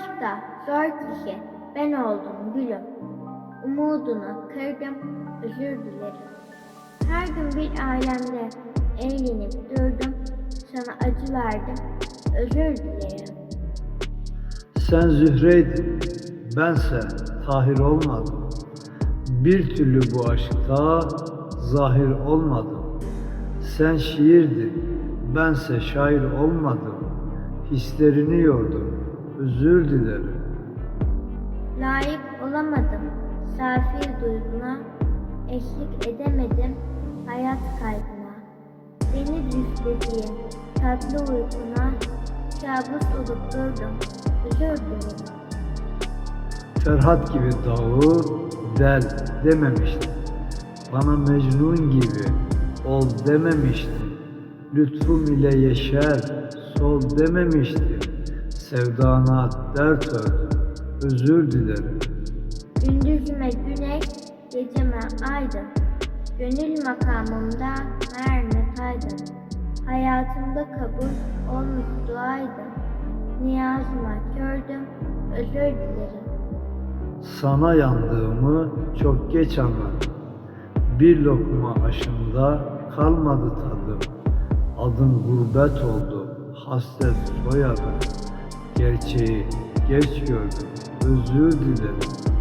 da zor kişi ben oldum gülüm. Umudunu kırdım, özür dilerim. Her gün bir ailemde eğlenip durdum, sana acı verdim, özür dilerim. Sen Zühre'ydin, bense Tahir olmadım. Bir türlü bu aşkta zahir olmadım. Sen şiirdin, bense şair olmadım. Hislerini yordum, özür dilerim. Layık olamadım safi duyguna, eşlik edemedim hayat kaygına. Beni düşlediğin tatlı uykuna, kabus olup durdum, özür dilerim. Ferhat gibi dağı del dememişti. Bana Mecnun gibi ol dememişti. Lütfum ile yeşer sol dememişti. Sevdana dert ördüm, özür dilerim. Gündüzüme güneş, geceme aydın. Gönül makamımda merhamet aydın. Hayatımda kabul olmuş duaydın. Niyazıma kördüm, özür dilerim. Sana yandığımı çok geç anladım. Bir lokma aşımda kalmadı tadım. Adın gurbet oldu, hasret soyadım. Gerçeği geç gördüm, özür dilerim.